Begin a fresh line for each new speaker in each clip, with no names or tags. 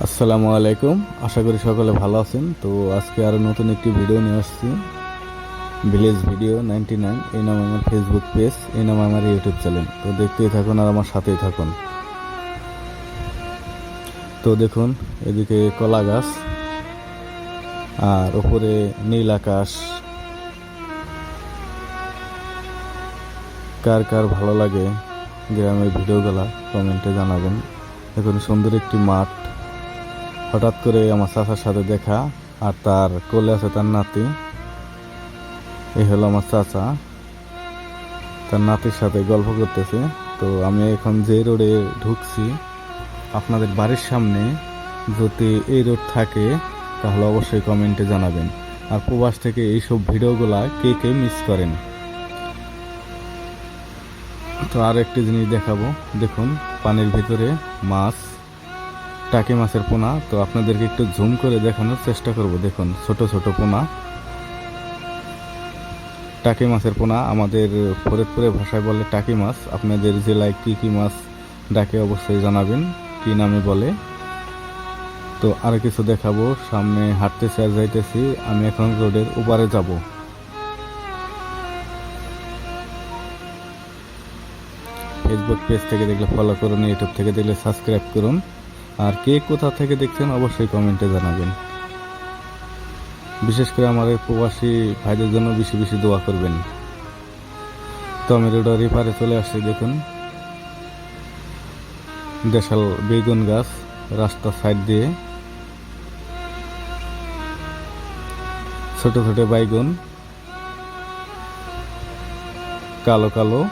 আসসালামু আলাইকুম। আশা করি সকলে ভালো আছেন। তো আজকে আরও নতুন একটি ভিডিও নিয়ে আসছি। Village video ninety nine. এই নাম আমার ফেসবুক পেজ এই নাম আমার ইউটিউব চ্যানেল তো দেখতেই থাকুন আর আমার সাথেই থাকুন। তো দেখুন, এদিকে কলা গাছ, আর ওপরে নীল আকাশ। কার কার ভালো লাগে গ্রামের ভিডিওগুলা কমেন্টে জানাবেন। এখন সুন্দর একটি মাঠ। হঠাৎ করে আমার চাচার সাথে দেখা আর তার কোলে আছে তার নাতি। এই হলো আমার চাচা। তার নাতির সাথে গল্প করতেছে। তো আমি এখন যে রোডে ঢুকছি, আপনাদের বাড়ির সামনে যদি এই রোড থাকে, তাহলে অবশ্যই কমেন্টে জানাবেন। আর প্রবাস থেকে এইসব ভিডিওগুলা কে কে মিস করেন? তো আর একটি জিনিস দেখাবো। দেখুন, পানির ভিতরে মাছ টাকি মাছের পোনা, তো আপনাদেরকে একটু জুম করে দেখানোর চেষ্টা করব। দেখুন, ছোট ছোট পোনা। টাকি মাছের পোনা আমাদের ফরিদপুরে ভাষায় বলে টাকি মাছ। আপনাদের জেলায় কি কি মাছ ডাকে অবশ্যই জানাবেন, কি নামে বলে। তো আরও কিছু দেখাবো, সামনে হাঁটতেছি আর যাইতেছি, আমি এখন রোডের উপারে যাব। ফেসবুক পেজ থেকে দেখলে ফলো করুন ইউটিউব থেকে দেখলে সাবস্ক্রাইব করুন। আর কে কোথা থেকে দেখছেন অবশ্যই কমেন্টে জানাবেন। বিশেষ করে আমার এই প্রবাসী ভাইদের জন্য বেশি বেশি দোয়া করবেন। তো আমি রোডের এপারে চলে আসছি, দেখুন। দেশাল বেগুন গাছ রাস্তার সাইড দিয়ে। ছোট ছোট বাইগুন। কালো কালো।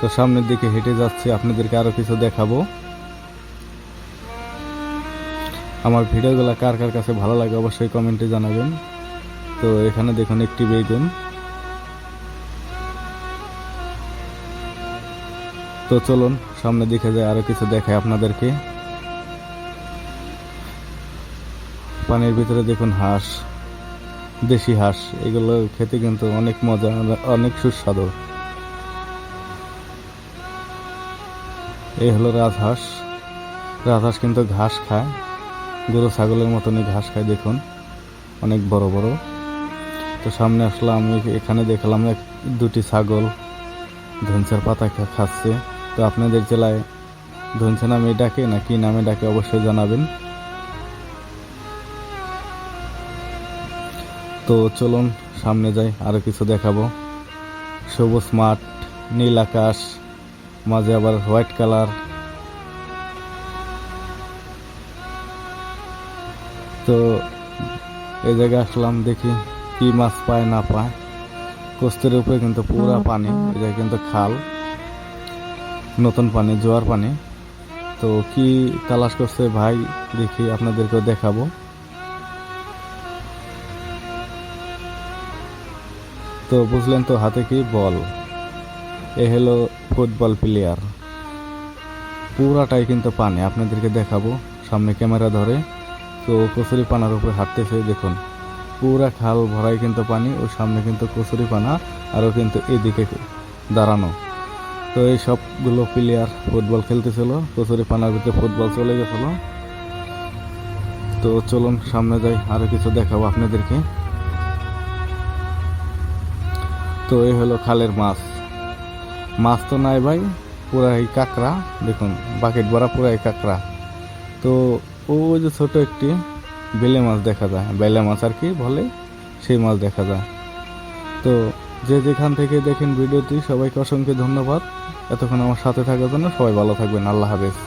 তো সামনের দিকে হেঁটে যাচ্ছে, আপনাদেরকে আরও কিছু দেখাবো। আমার ভিডিওগুলো কার কার কাছে ভালো লাগে অবশ্যই কমেন্টে জানাবেন। তো এখানে দেখুন, একটি বেগুন তো চলুন, সামনে দিকে যায় আরও কিছু দেখায় আপনাদেরকে। পানির ভিতরে দেখুন, হাঁস, দেশি হাঁস। এগুলো খেতে কিন্তু অনেক মজা, অনেক সুস্বাদু। এই হলো রাজহাঁস। রাজহাঁস কিন্তু ঘাস খায়। গরু, ছাগলের মতনই ঘাস খায়, দেখুন। অনেক বড় বড়। তো সামনে আসলাম এখানে দেখলাম এক, দুটি ছাগল ধনসার পাতা খাচ্ছে। তো আপনাদের জেলায় ধনসা নামে ডাকে না কি নামে ডাকে অবশ্যই জানাবেন। তো চলুন, সামনে যাই, আরও কিছু দেখাবো। সবুজ মাঠ, নীল আকাশ, মাঝে আবার হোয়াইট কালার। তো এই জায়গায় আসলাম দেখি কি মাছ পায় না পায়। কোস্তের উপরে কিন্তু পুরা পানি এটা কিন্তু খাল নতুন পানি জোয়ার পানি। তো কি তালাশ করছে ভাই দেখি আপনাদেরকেও দেখাবো। তো বুঝলেন তো হাতে কি বল। এ হলো ফুটবল প্লেয়ার পুরাটাই কিন্তু পানি আপনাদেরকে দেখাবো সামনে ক্যামেরা ধরে। তো কচুরি পানার উপরে হাঁটতেছে, দেখুন। পুরা খাল ভরাই কিন্তু পানি ও সামনে কিন্তু কচুরি পানা, আরও কিন্তু এদিকে দাঁড়ানো। তো এই সবগুলো প্লেয়ার ফুটবল খেলতেছিল, কচুরি পানার ভিতরে ফুটবল চলে গেছিল। তো চলুন সামনে যাই আরও কিছু দেখাবো আপনাদেরকে। তো এই হলো খালের মাছ। মাছ তো নাই ভাই, পুরাই কাঁকড়া, দেখুন, বাকেট ভরা পুরাই কাঁকড়া। তো ওই যে ছোট একটি বেলে মাছ দেখা যায়। বেলে মাছ আর কি বলে, সেই মাছ দেখা যায়। তো যে যেখান থেকে দেখেন ভিডিওটি, সবাইকে অসংখ্য ধন্যবাদ। এতক্ষণ আমার সাথে থাকার জন্য সবাই ভালো থাকবেন। আল্লাহ হাফেজ।